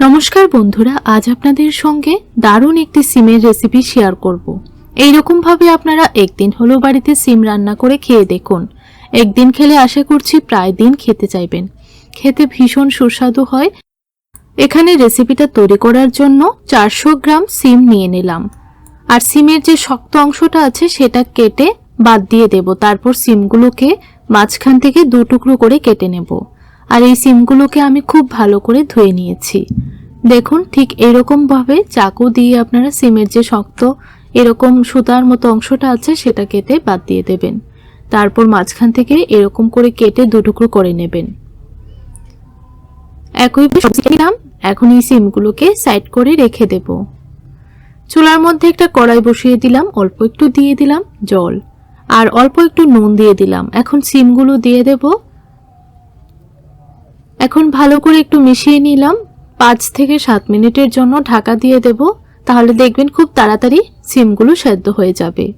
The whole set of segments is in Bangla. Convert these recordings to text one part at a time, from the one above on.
নমস্কার বন্ধুরা, আজ আপনাদের সঙ্গে দারুণ একটি সিমের রেসিপি শেয়ার করব। এইরকম ভাবে আপনারা একদিন হলো বাড়িতে সিম রান্না করে খেয়ে দেখুন। একদিন খেলে আশা করছি প্রায় দিন খেতে চাইবেন। খেতে ভীষণ সুস্বাদু হয়। এখানে রেসিপিটা তৈরি করার জন্য চারশো গ্রাম সিম নিয়ে নিলাম। আর সিমের যে শক্ত অংশটা আছে সেটা কেটে বাদ দিয়ে দেব। তারপর সিমগুলোকে মাঝখান থেকে দু টুকরো করে কেটে নেব। আর এই সিমগুলোকে আমি খুব ভালো করে ধুয়ে নিয়েছি। দেখুন, ঠিক এরকমভাবে চাকু দিয়ে আপনারা সিমের যে শক্ত এরকম সুতার মতো অংশটা আছে, সেটা কেটে বাদ দিয়ে দেবেন। তারপর মাঝখান থেকে এরকম করে কেটে দু টুকরো করে নেবেন। একই নিলাম। এখন এই সিমগুলোকে সাইড করে রেখে দেব। চুলার মধ্যে একটা কড়াই বসিয়ে দিলাম, অল্প একটু দিয়ে দিলাম জল। আর অল্প একটু নুন দিয়ে দিলাম। এখন সিমগুলো দিয়ে দেব। এখন ভালো করে একটু মিশিয়ে নিলাম। পাঁচ থেকে সাত মিনিটের জন্য ঢাকা দিয়ে দেব। তাহলে দেখবেন খুব তাড়াতাড়ি সিমগুলো সেদ্ধ হয়ে যাবে।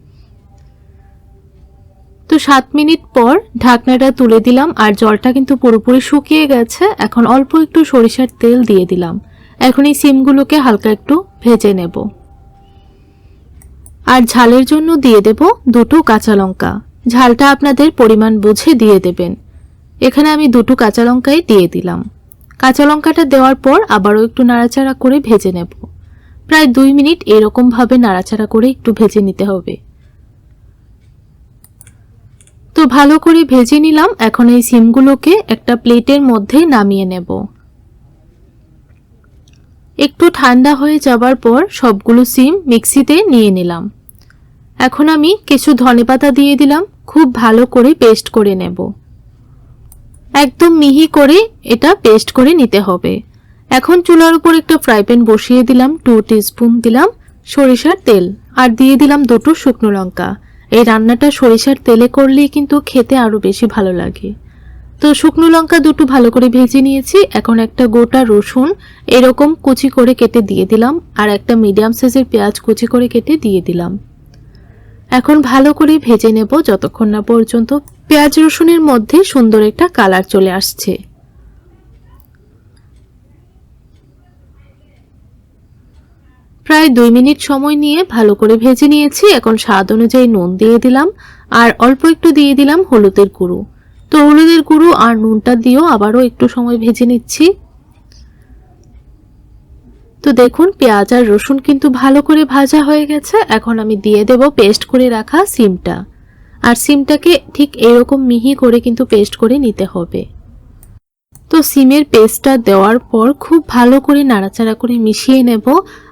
তো সাত মিনিট পর ঢাকনাটা তুলে দিলাম আর জলটা কিন্তু পুরোপুরি শুকিয়ে গেছে। এখন অল্প একটু সরিষার তেল দিয়ে দিলাম। এখন এই সিমগুলোকে হালকা একটু ভেজে নেব। আর ঝালের জন্য দিয়ে দেব দুটো কাঁচা লঙ্কা। ঝালটা আপনাদের পরিমাণ বুঝে দিয়ে দেবেন। এখানে আমি দুটো কাঁচা লঙ্কাই দিয়ে দিলাম। কাঁচা লঙ্কাটা দেওয়ার পর আবারও একটু নাড়াচাড়া করে ভেজে নেব। প্রায় দুই মিনিট এরকমভাবে নাড়াচাড়া করে একটু ভেজে নিতে হবে। তো ভালো করে ভেজে নিলাম, এখন এই সিমগুলোকে একটা প্লেটের মধ্যে নামিয়ে নেব। একটু ঠান্ডা হয়ে যাবার পর সবগুলো সিম মিক্সিতে নিয়ে নিলাম। এখন আমি কিছু ধনেপাতা দিয়ে দিলাম, খুব ভালো করে পেস্ট করে নেব। একদম মিহি করে এটা পেস্ট করে নিতে হবে। এখন চুলার উপর একটা ফ্রাই প্যান বসিয়ে দিলাম টু স্পুন দিলাম সরিষার তেল আর দিয়ে দিলাম দুটো শুকনো লঙ্কা। এই রান্নাটা সরিষার তেলে করলেই কিন্তু খেতে আরও বেশি ভালো লাগে। তো শুকনো লঙ্কা দুটো ভালো করে ভেজে নিয়েছি, এখন একটা গোটা রসুন এরকম কুচি করে কেটে দিয়ে দিলাম আর একটা মিডিয়াম সাইজের পেঁয়াজ কুচি করে কেটে দিয়ে দিলাম। এখন ভালো করে ভেজে নেব যতক্ষণ না পর্যন্ত পেঁয়াজ রসুনের মধ্যে সুন্দর একটা কালার চলে আসছে। প্রায় দুই মিনিট সময় নিয়ে ভালো করে ভেজে নিয়েছি। এখন স্বাদ অনুযায়ী নুন দিয়ে দিলাম আর অল্প একটু দিয়ে দিলাম হলুদের গুঁড়ো। তো হলুদের গুঁড়ো আর নুনটা দিয়েও আবারও একটু সময় ভেজে নিচ্ছি। তো দেখুন, পেঁয়াজ আর রসুন কিন্তু ভালো করে ভাজা হয়ে গেছে। এখন আমি দিয়ে দেব পেস্ট করে রাখা সিমটা। আর সিমটাকে ঠিক এরকম মিহি করে কিন্তু পেস্ট করে নিতে হবে। তো সিমের পেস্টটা দেওয়ার পর খুব ভালো করে নাড়াচাড়া করে মিশিয়ে নেব।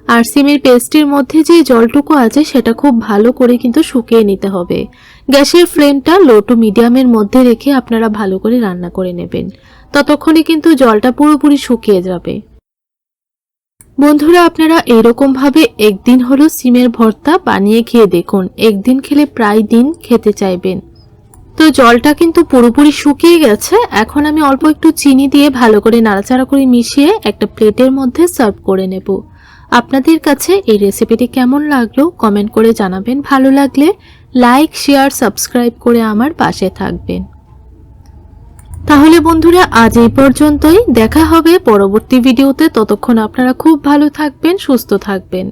আর সিমের পেস্টের মধ্যে যে জলটুকু আছে, সেটা খুব ভালো করে কিন্তু শুকিয়ে নিতে হবে। গ্যাসের ফ্লেমটা লো টু মিডিয়ামের মধ্যে রেখে আপনারা ভালো করে রান্না করে নেবেন। ততক্ষণে কিন্তু জলটা পুরোপুরি শুকিয়ে যাবে। বন্ধুরা, আপনারা এরকম ভাবে একদিন হলো সিমের ভর্তা বানিয়ে খেয়ে দেখুন। একদিন খেলে প্রায় দিন খেতে চাইবেন। তো জলটা কিন্তু পুরোপুরি শুকিয়ে গেছে। এখন আমি অল্প একটু চিনি দিয়ে ভালো করে নাড়াচাড়া করে মিশিয়ে একটা প্লেটের মধ্যে সার্ভ করে নেব। আপনাদের কাছে এই রেসিপিটি কেমন লাগল কমেন্ট করে জানাবেন। ভালো লাগলে লাইক, শেয়ার, সাবস্ক্রাইব করে আমার পাশে থাকবেন। তাহলে বন্ধুরা, আজ এই পর্যন্তই। দেখা হবে পরবর্তী ভিডিওতে। ততক্ষণ আপনারা খুব ভালো থাকবেন, সুস্থ থাকবেন।